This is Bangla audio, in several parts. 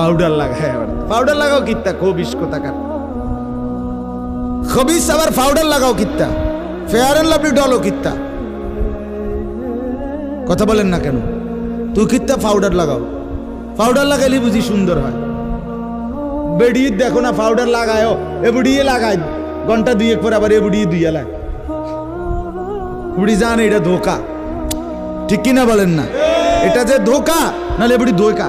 পাউডার লাগায় আবার পাউডার লাগাও কিত্তা খবিস কোথাকার খবিস আবার পাউডার লাগাও কিত্তা ফেয়ার অ্যান্ড লাভলি ডলও কিত্তা। কথা বলেন না কেন? তুই কিত্তা পাউডার লাগাও। পাউডার লাগাইলে বুঝি সুন্দর হয়। বেডি দেখো না পাউডার লাগায়ও এ বুড়িয়ে লাগায়। ঘণ্টা দুই এক পর আবার এ বুড়িয়ে দুই এলায় বুড়ি জানে এটা ধোকা। ঠিক কিনা বলেন না? এটা যে ধোকা নাহলে বুড়ি ধোকা।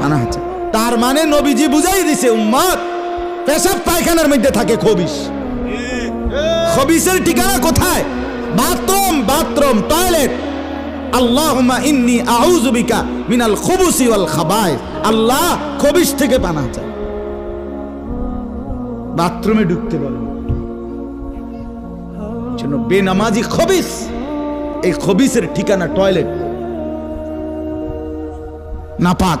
পানাহ চাই তার মানে নবীজি বুঝাই দিছে, উম্মত, পেশাব পায়খানার মধ্যে থাকে খবিস খবিসের ঠিকানা কোথায়? Bathroom bathroom, toilet. আল্লাহুম্মা ইন্নি আউযু বিকা মিনাল খুবুসি ওয়াল খাবায় আল্লাহ খবিস থেকে পানা চাই বাথরুমে ঢুকতে বলেন জন্য বেনামাজি খবিস এই খবিসের ঠিকানা টয়লেট। নাপাক।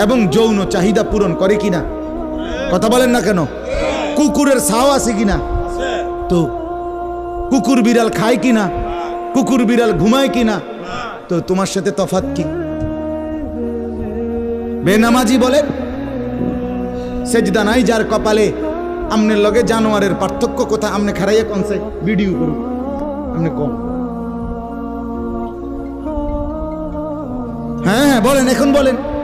এবং যৌন চাহিদা পূরণ করে কিনা? কথা বলেন না কেন? কুকুরের ছাও আছে কিনা? তো, কুকুর বিড়াল খায় কিনা? কুকুর বিড়াল ঘুমায় কিনা? তো, তোমার সাথে তফাত কি? বেনামাজি বলে, সেজদা নাই যার কপালে আমনের লগে জানোয়ারের পার্থক্য কোথা? আমনে খারাইয়া কনসে ভিডিও করুন। আমনে কম। হ্যাঁ হ্যাঁ বলেন, এখন বলেন।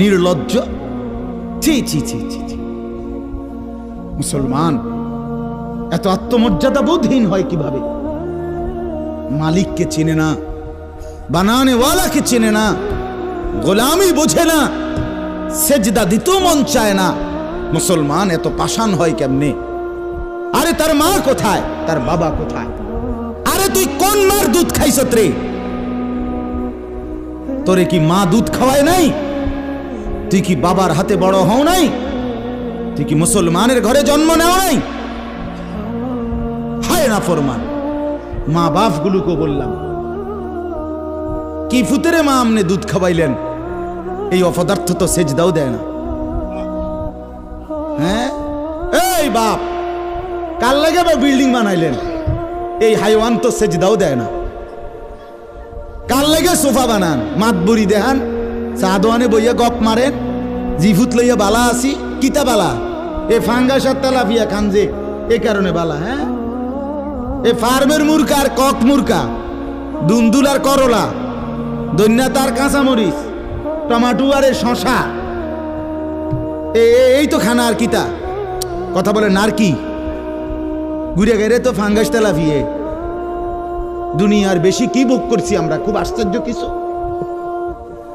নির্লজ্জ। ছি মুসলমান, এত আত্মমর্যাদা বোধহীন হয় কীভাবে? মালিককে চেনে না, বানানেওয়ালাকে চেনে না, গোলামি বোঝে না, সেজদা দিতেও মন চায় না। মুসলমান, এত পাষাণ হয় কেমনে? আরে তার মা কোথায়? তার বাবা কোথায়? আরে তুই কোন মার দুধ খাইছ রে তোরে কি মা দুধ খাওয়ায় নাই? তুই কি বাবার হাতে বড় হও নাই তুই কি মুসলমানের ঘরে জন্ম নেওয়া নাই। হায় না ফরমান, মা বাপ গুলোকে বললাম, কি ফুতেরে মা আমনে দুধ খাওয়াইলেন? এই অপদার্থ তো সেজদাও দেয় না। হ্যাঁ? এই বাপ কাল লাগে বা বিল্ডিং বানাইলেন? এই হাইওয়ান তো সেজদাও দেয় না। কাল লাগে সোফা বানান? মাত বুড়ি দেহান চাদোয়ানে বইয়া গপ মারেন জিভুত লইয়া বালা আসি কিতা বালা? এ ফাঙ্গাস আর তেলাপিয়া খান যে এ কারণে বালা হ্যাঁ এ ফার্মের মুরকা আর কক মুরকা দুন্দুল আর করলা দৈন্যা তার কাঁচামরিচ টমাটো আর এ শশা। এই তো খানা আর কিতা? কথা বলে নার কি ঘুরে গেলে তো ফাঙ্গাস তেলাফিয়ে দুনিয়ার বেশি কি ভোগ করছি আমরা? খুব আশ্চর্য কিছু।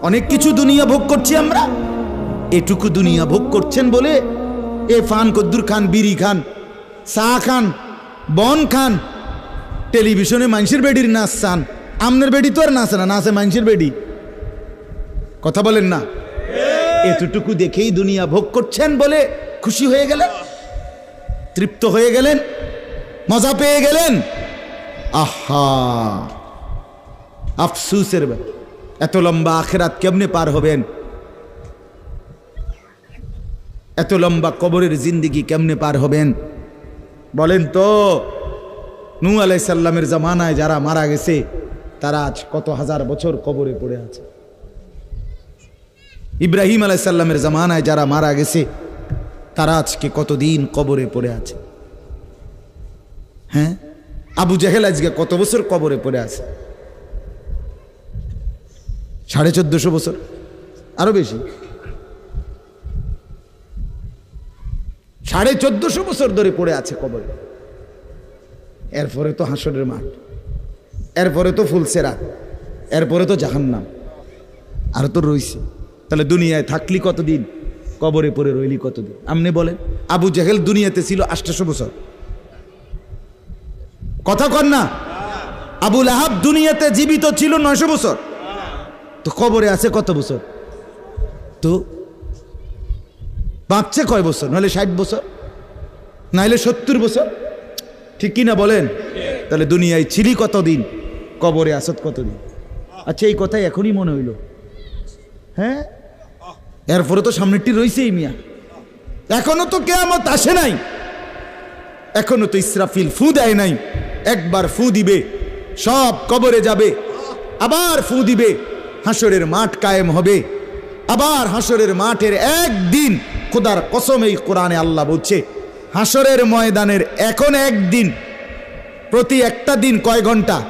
অনেক কিছু দুনিয়া ভোগ করছি আমরা। এটুকু দুনিয়া ভোগ করছেন বলে এ ফান কদ্দুর খান, বিড়ি খান, চা খান, বন খান, টেলিভিশনে মানুষের বেডির নাচ চান। আমনের বেডি তো আর নাচে না, নাচে মানুষের বেডি। কথা বলেন না। এতটুকু দেখেই দুনিয়া ভোগ করছেন বলে খুশি হয়ে গেলেন, তৃপ্ত হয়ে গেলেন, মজা পেয়ে গেলেন। আহা! আফসুসের ব্যাপার। এত লম্বা আখেরাত কেমনে পার হবেন? এত লম্বা কবরের জিন্দিগি কেমনে পার হবেন? বলেন তো নূ আলাই সাল্লামের জামানায় যারা মারা গেছে, তারা আজ কত হাজার বছর কবরে পড়ে আছে? ইব্রাহিম আলাই সাল্লামের জামানায় যারা মারা গেছে, তারা আজকে কতদিন কবরে পড়ে আছে? হ্যাঁ? আবু জাহেল আজকে কত বছর কবরে পড়ে আছে? সাড়ে চোদ্দশো বছর, আরও বেশি। সাড়ে চোদ্দশো বছর ধরে পড়ে আছে কবরে। এরপরে তো হাসনের মাঠ, এরপরে তো ফুলসেরাত এরপরে তো জাহান্নাম, আর তো রইছে। তাহলে দুনিয়ায় থাকলি কতদিন? কবরে পড়ে রইলি কতদিন? আপনি বলেন, আবু জাহেল দুনিয়াতে ছিল আষ্টশো বছর। কথা কর না? আবুল আহাব দুনিয়াতে জীবিত ছিল নয়শো বছর। তো কবরে আছে কত বছর? তো বাঁচছে কয় বছর? নাহলে ষাট বছর? নাহলে সত্তর বছর? ঠিক কি না বলেন? তাহলে দুনিয়ায় ছিলি কতদিন? কবরে আসত কতদিন? আচ্ছা এই কথাই এখনই মনে হইল। হ্যাঁ? এরপরে তো সামনেরটি রয়েছেই মিয়া। এখনও তো কেয়ামত আসে নাই। এখনও তো ইসরাফিল ফু দেয় নাই। একবার ফু দিবে, সব কবরে যাবে। আবার ফু দিবে। হাসরের মাঠ কায়েম হবে। আবার হাসরের মাঠের একদিন খোদার কসম এই কোরআনে আল্লাহ বলছে, হাসরের ময়দানের এখন একদিন, প্রতি একটা দিন কয় ঘণ্টা?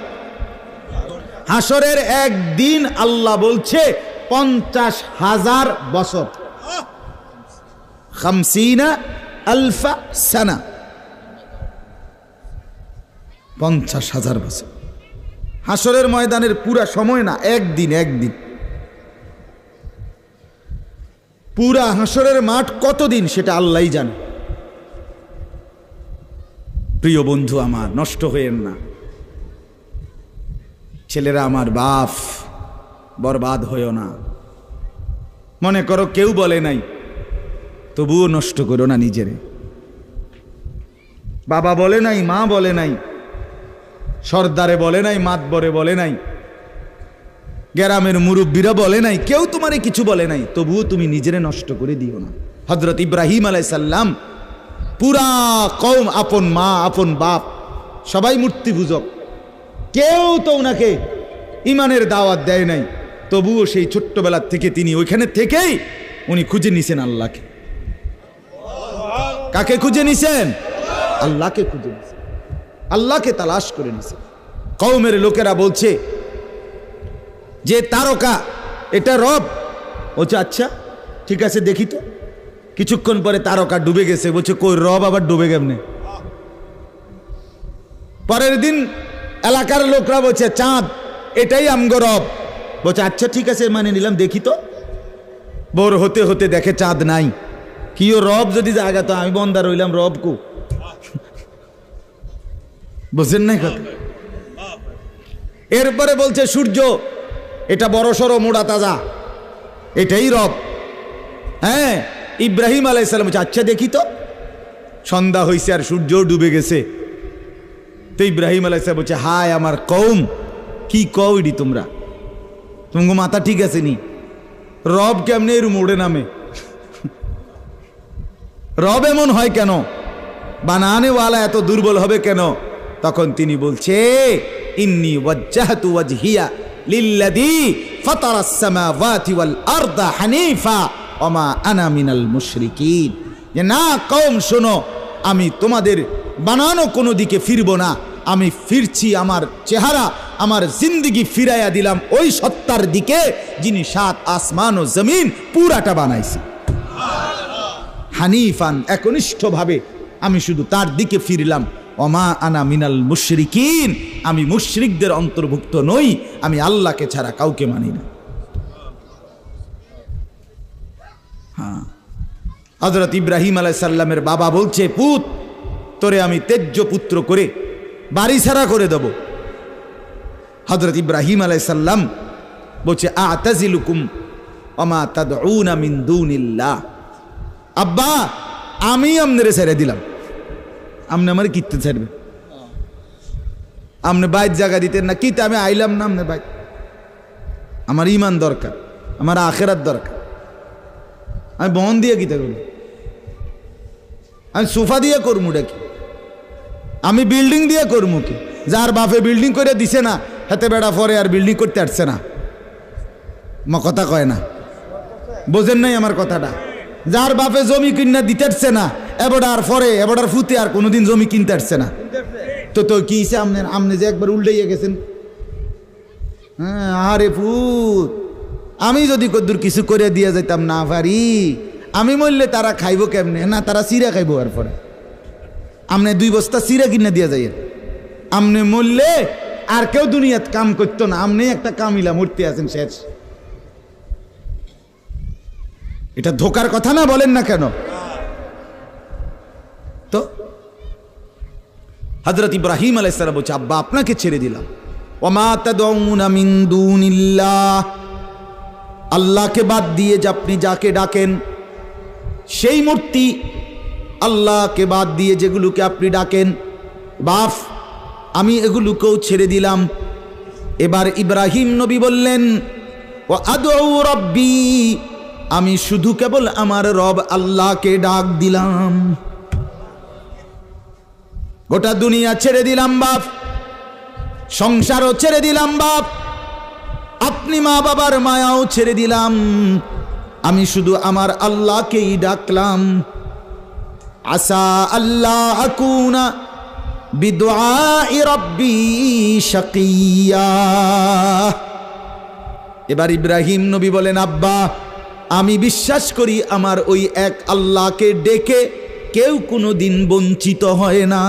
হাসরের একদিন আল্লাহ বলছে, পঞ্চাশ হাজার বছর। আলফা সানা। পঞ্চাশ হাজার বছর। হাসরের ময়দানের পুরা সময় না, একদিন একদিন। পুরা হাসরের মাঠ কতদিন সেটা আল্লাহই জানে। প্রিয় বন্ধু আমার, নষ্ট হয়েন না। ছেলেরা আমার বাপ, বরবাদ হয়েও না। মনে করো কেউ বলে নাই, তবুও নষ্ট করো না নিজেরে। বাবা বলে নাই, মা বলে নাই সর্দারে বলে নাই, মাতবরে বলে নাই, গ্রামের মুরব্বীরা বলে নাই, কেউ তোমারে কিছু বলে নাই, তবুও তুমি নিজেরে নষ্ট করে দিও না। হজরত ইব্রাহিম আলাইসাল্লাম পুরা কম আপন মা, আপন বাপ, সবাই মূর্তি পূজক। কেউ তো ওনাকে ইমানের দাওয়াত দেয় নাই, তবুও সেই ছোট্টবেলার থেকে তিনি ওইখানে থেকেই উনি খুঁজে নিছেন আল্লাহকে। কাকে খুঁজে নিছেন? আল্লাহকে খুঁজে নিছেন। আল্লাহকে তালাশ করে নিছে। কৌমের লোকেরা বলছে, যে তারকা, এটা রব। বলছে আচ্ছা ঠিক আছে, দেখি তো। কিছুক্ষণ পরে তারকা ডুবে গেছে। বলছে, কই, রব আবার ডুবে কেমনে? পরের দিন এলাকার লোকরা বলছে, চাঁদ, এটাই আমগো রব। বলছে আচ্ছা ঠিক আছে মানে নিলাম, দেখি তো। বোর হতে হতে দেখে চাঁদ নাই। কিও রব যদি জায়গা তো আমি বন্দা রইলাম রব কু। বুঝছেন নাই কথা? এরপরে বলছে, সূর্য, এটা বড় সড়ো মোড়া তাজা। এটাই রব। হ্যাঁ ইব্রাহিম আলাইসালাম বলছে আচ্ছা দেখি তো। সন্ধ্যা হয়েছে আর সূর্যও ডুবে গেছে। তো ইব্রাহিম আলাইসালাম বলছে, হায় আমার কৌম কি কৌডি তোমরা? তোমাকে মাথা ঠিক আছে নি? রব কেমনে এর মোড়ে নামে? রব এমন হয় কেন? বানানেওয়ালা এত দুর্বল হবে কেন? তখন তিনি বলছে, ইন্নি ওয়াজ্জাহতু ওয়াজহিয়া লিল্লাযী ফাতারাস সামাওয়াতি ওয়াল আরদা হানিফা ওমা আনা মিনাল মুশরিকিন। যে, না, কওম, শোনো, আমি তোমাদের বানানো কোনো দিকে ফিরবো না। আমি ফিরছি, আমার চেহারা, আমার জিন্দিগি ফিরাইয়া দিলাম ওই সত্তার দিকে যিনি সাত আসমান ও জমিন পুরাটা বানাইছে। হানিফান একনিষ্ঠভাবে আমি শুধু তার দিকে ফিরলাম। অমা আনা মিনাল মুশরিকিন। আমি মুশরিকদের অন্তর্ভুক্ত নই, আমি আল্লাহকে ছাড়া কাউকে মানি না। হ্যাঁ। হজরত ইব্রাহিম আলাইসাল্লামের বাবা বলছে, পুত, তোরে আমি তেজ্য পুত্র করে বাড়ি ছাড়া করে দেব। হজরত ইব্রাহিম আলাইসাল্লাম বলছে, আতাজিলুকুম অমা তাদউনা মিন দুনিল্লাহ। আব্বা, আমি আমনেরে ছেড়ে দিলাম। আপনি আমার কিনতে ছাড়বে। আপনি বাইর জায়গা দিতেন না, কিতে আমি আইলাম না আপনি বাইর। আমার ইমান দরকার, আমার আখেরাত দরকার। আমি বহন দিয়ে কিতে করব? আমি সোফা দিয়ে করমু কি আমি বিল্ডিং দিয়ে করমু কি? যার বাপে বিল্ডিং করে দিছে না, হাতে বেড়া পরে আর বিল্ডিং করতে আসছে না। মা কথা কয় না। বোঝেন নাই আমার কথাটা। যার বাপে জমি কিনা দিতে আসছে না এবারটার পরে, এবারটার ফুতে আর কোনোদিন জমি কিনতে আসছে না। তো তো কি হিসে আমনে আমনে যে একবার উল্টাইয়া গেছেন। হ্যাঁ আরে ফুত। আমি যদি কদ্দুর কিছু করে দিয়ে যাইতাম না পারি। আমি মরলে তারা খাইবো কেমনে? না, তারা চিরা খাইবো আর পরে। আমনে দুই বস্তা চিরা কিনে দিয়ে যাই আমনে মরলে আর কেউ দুনিয়াত কাম করতো না। আমনে একটা কামিলা মূর্তি আছেন শেষ। এটা ধোকার কথা না বলেন না কেন? হজরত ইব্রাহিম আলাইসালাম বলছে, আব্বা, আপনাকে ছেড়ে দিলাম। ওমা তাদউনা মিন দুনিল্লাহ। আল্লাহকে বাদ দিয়ে যে আপনি যাকে ডাকেন, সেই মূর্তি আল্লাহকে বাদ দিয়ে যেগুলোকে আপনি ডাকেন, বাফ, আমি এগুলোকেও ছেড়ে দিলাম। এবার ইব্রাহিম নবী বললেন ও আদৌ রব্বি, আমি শুধু কেবল আমার রব আল্লাহকে ডাক দিলাম। গোটা দুনিয়া ছেড়ে দিলাম বাপ। সংসারও ছেড়ে দিলাম বাপ। আপনি মা বাবার মায়াও ছেড়ে দিলাম। আমি শুধু আমার আল্লাহকেই ডাকলাম। আসা আল্লাহ আকুনা এবার ইব্রাহিম নবী বলেন, আব্বা, আমি বিশ্বাস করি আমার ওই এক আল্লাহকে ডেকে কেউ কোনো দিন বঞ্চিত হয় না।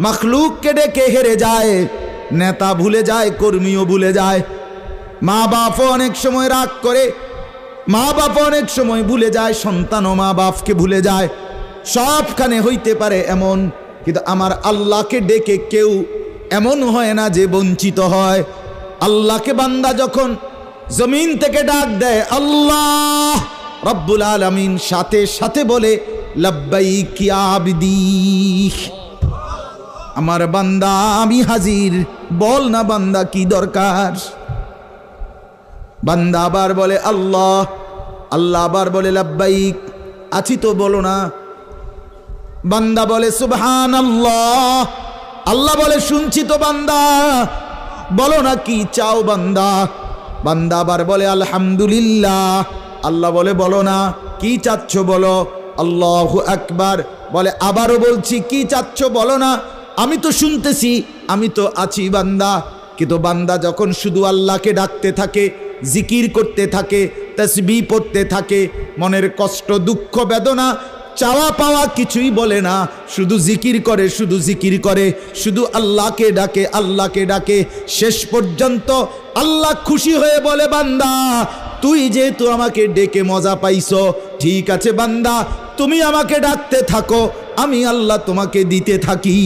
মখলুককে ডেকে হেরে যায়, নেতা ভুলে যায়, কর্মীও ভুলে যায়। মা বাপও অনেক সময় রাগ করে মা বাপ অনেক সময় ভুলে যায় সন্তানও মা বাপকে ভুলে যায়। সবখানে হইতে পারে এমন, কিন্তু আমার আল্লাহকে ডেকে কেউ এমন হয় না যে বঞ্চিত হয়। আল্লাহকে বান্দা যখন জমিন থেকে ডাক দেয়, আল্লাহ! রব্বুল আলমিন সাথে সাথে বলে লব্বাই আমার বান্দা, আমি হাজির। বল না বান্দা, কি দরকার? বান্দা আবার বলে, আল্লাহ। আল্লাহ আবার বলে, লাব্বাইক। আছি তো, বলো না। বান্দা বলে সুবহান আল্লাহ আল্লাহ বলে, শুনছি তো বান্দা। বলো না, কি চাও বান্দা? বান্দা আবার বলে, আলহামদুলিল্লাহ। আল্লাহ বলে, বলো না, কি চাচ্ছ বলো? আল্লাহ আকবার। বলে, আবারও বলছি, কি চাচ্ছ বলো না? আমি তো শুনতেছি, আমি তো আছি বান্দা। কিন্তু বান্দা যখন শুধু আল্লাহকে ডাকতে থাকে, জিকির করতে থাকে, তসবি পড়তে থাকে, মনের কষ্ট, দুঃখ, বেদনা, চাওয়া পাওয়া কিছুই বলে না। শুধু জিকির করে, শুধু জিকির করে, শুধু আল্লাহকে ডাকে আল্লাহকে ডাকে। শেষ পর্যন্ত আল্লাহ খুশি হয়ে বলে, বান্দা তুই যেহেতু আমাকে ডেকে মজা পাইস ঠিক আছে বান্দা, তুমি আমাকে ডাকতে থাকো, আমি আল্লাহ তোমাকে দিতে থাকি।